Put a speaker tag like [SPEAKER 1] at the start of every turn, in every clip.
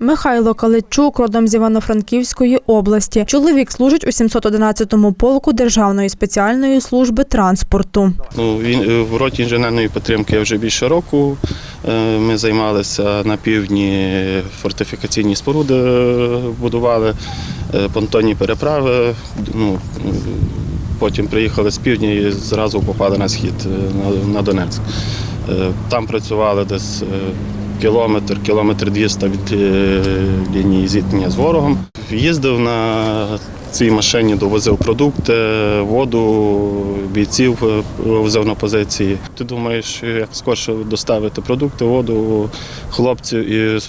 [SPEAKER 1] Михайло Каличук родом з Івано-Франківської області. Чоловік служить у 711-му полку Державної спеціальної служби транспорту.
[SPEAKER 2] Ну, він е, в роті інженерної підтримки вже більше року. Е, Ми займалися на півдні фортифікаційні споруди, е, будували понтонні переправи. Ну, потім приїхали з півдня і зразу попали на схід на- Донецьк. Там працювали десь кілометр, кілометр 200 від е, лінії зіткнення з ворогом. Їздив на цій машині, довозив продукти, воду, бійців е, возив на позиції. Ти думаєш, як скорше доставити продукти, воду хлопців і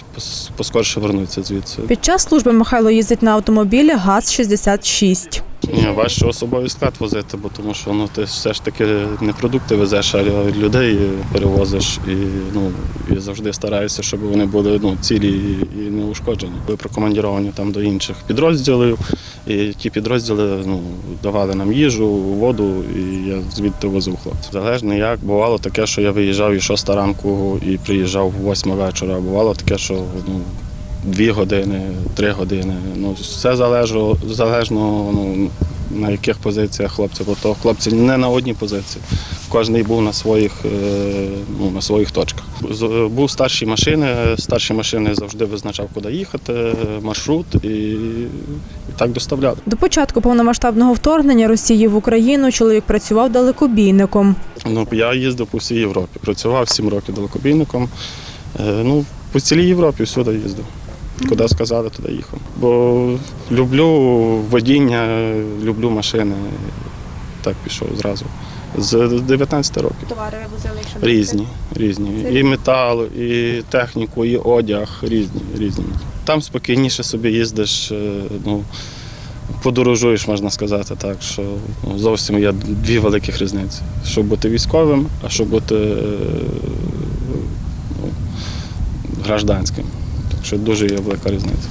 [SPEAKER 2] поскорше вернутися звідси.
[SPEAKER 1] Під час служби Михайло їздить на автомобілі ГАЗ-66.
[SPEAKER 2] Ні, важче особовий склад возити, бо тому що ну, ти все ж таки не продукти везеш, а людей перевозиш і, ну, і завжди стараєшся, щоб вони були ну, цілі і не ушкоджені. Були прокомандіровані там до інших підрозділів, і ті підрозділи ну, давали нам їжу, воду, і я звідти возив хлопців. Залежно як. Бувало таке, що я виїжджав і 6 ранку і приїжджав в 8 вечора. Бувало таке, що ну, дві години, три години. Ну, все залежало, залежно ну, на яких позиціях хлопці, бо то хлопці не на одній позиції. Кожен був на своїх, е, ну, на своїх точках. Був старші машини, старші машини завжди визначав, куди їхати, маршрут і, і так доставляли.
[SPEAKER 1] До початку повномасштабного вторгнення Росії в Україну чоловік працював далекобійником.
[SPEAKER 2] Ну, я їздив по всій Європі. Працював 7 років далекобійником. Е, Ну, по цілій Європі всюди їздив. Куди сказали, туди їхав. Бо люблю водіння, люблю машини. Так пішов зразу. З 19 років.
[SPEAKER 1] Товари возили
[SPEAKER 2] Різні, різні. І метал, і техніку, і одяг, різні, різні. Там спокійніше собі їздиш, е, ну, подорожуєш, можна сказати так, що ну, зовсім є дві великих різниці. Щоб бути військовим, а щоб бути е, ну, гражданським. Так що дуже є велика різниця.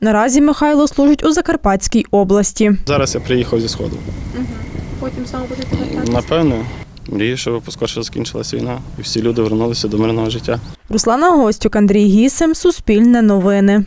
[SPEAKER 1] Наразі Михайло служить у Закарпатській області.
[SPEAKER 2] Зараз я приїхав зі Сходу.
[SPEAKER 1] Потім саме будете повертатися?
[SPEAKER 2] Напевно, мрію, щоб поскорше закінчилася війна і всі люди вернулися до мирного життя.
[SPEAKER 1] Руслана Гостюк, Андрій Гісем, Суспільне новини.